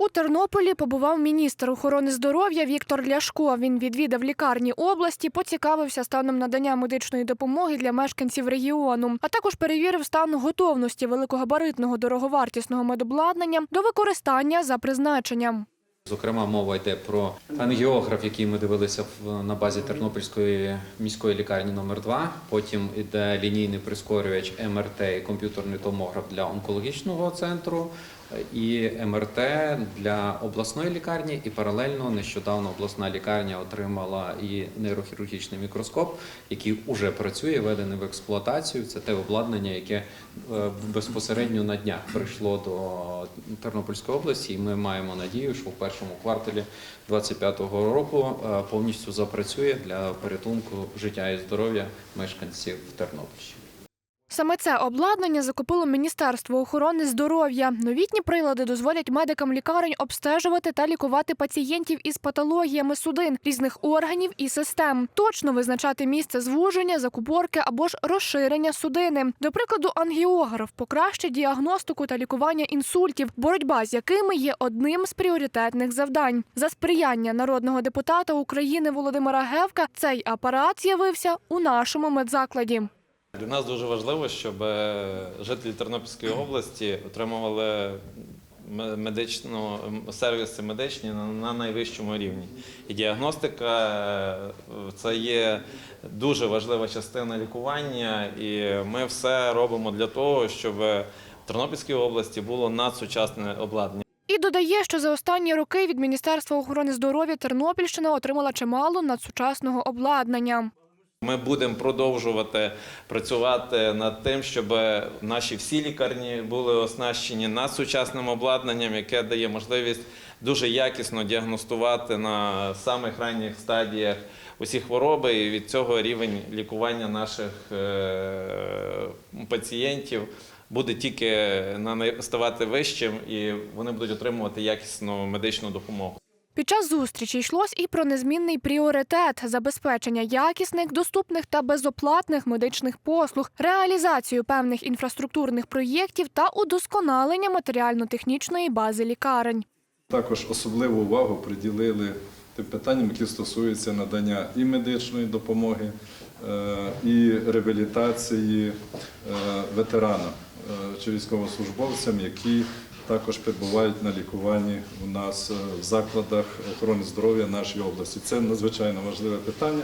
У Тернополі побував міністр охорони здоров'я Віктор Ляшко. Він відвідав лікарні області, поцікавився станом надання медичної допомоги для мешканців регіону, а також перевірив стан готовності великогабаритного дороговартісного медобладнання до використання за призначенням. Зокрема, мова йде про ангіограф, який ми дивилися на базі Тернопільської міської лікарні номер 2 Потім йде лінійний прискорювач МРТ і комп'ютерний томограф для онкологічного центру і МРТ для обласної лікарні. І паралельно нещодавно обласна лікарня отримала і нейрохірургічний мікроскоп, який уже працює, введений в експлуатацію. Це те обладнання, яке е, безпосередньо на днях прийшло до Тернопільської області, і ми маємо надію, що в першому кварталі 2025 року е, повністю запрацює для порятунку життя і здоров'я мешканців Тернопільщини. Саме це обладнання закупило Міністерство охорони здоров'я. Новітні прилади дозволять медикам лікарень обстежувати та лікувати пацієнтів із патологіями судин різних органів і систем, точно визначати місце звуження, закупорки або ж розширення судини. До прикладу, ангіограф покращить діагностику та лікування інсультів, боротьба з якими є одним з пріоритетних завдань. За сприяння народного депутата України Володимира Гевка цей апарат з'явився у нашому медзакладі. Для нас дуже важливо, щоб е, жителі Тернопільської області отримували ме- медичну сервіси медичні на, на найвищому рівні. І діагностика е, це є дуже важлива частина лікування, і ми все робимо для того, щоб в Тернопільській області було надсучасне обладнання. І додає, що за останні роки від Міністерства охорони здоров'я Тернопільщина отримала чимало надсучасного обладнання. Ми будемо продовжувати працювати над тим, щоб наші всі лікарні були оснащені надсучасним обладнанням, яке дає можливість дуже якісно діагностувати на самих ранніх стадіях усі хвороби, і від цього рівень лікування наших е, пацієнтів буде тільки ставати вищим, і вони будуть отримувати якісну медичну допомогу. Під час зустрічі йшлось і про незмінний пріоритет забезпечення якісних, доступних та безоплатних медичних послуг, реалізацію певних інфраструктурних проєктів та удосконалення матеріально-технічної бази лікарень. Також особливу увагу приділили тим питанням, які стосуються надання і медичної допомоги, е, і реабілітації е, ветеранам е, чи військовослужбовцям, які також перебувають на лікуванні у нас е, в закладах охорони здоров'я нашої області. Це надзвичайно важливе питання.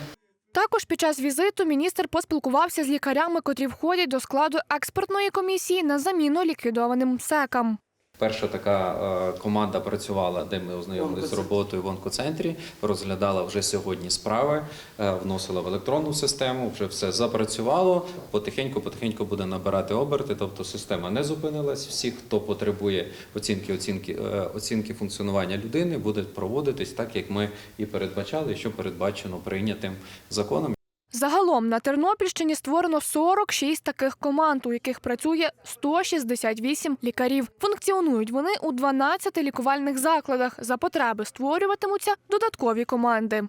Також під час візиту міністр поспілкувався з лікарями, котрі входять до складу експертної комісії на заміну ліквідованим МСЕКам. Перша така е, команда працювала, де ми ознайомилися з роботою в онкоцентрі, розглядала вже сьогодні справи, е, вносила в електронну систему, вже все запрацювало. Потихеньку, потихеньку буде набирати оберти. Тобто система не зупинилась. Всі, хто потребує оцінки, оцінки, е, оцінки функціонування людини, буде проводитись так, як ми і передбачали, і що передбачено прийнятим законом. Загалом на Тернопільщині створено 46 таких команд, у яких працює 168 лікарів. Функціонують вони у 12 лікувальних закладах. За потреби створюватимуться додаткові команди.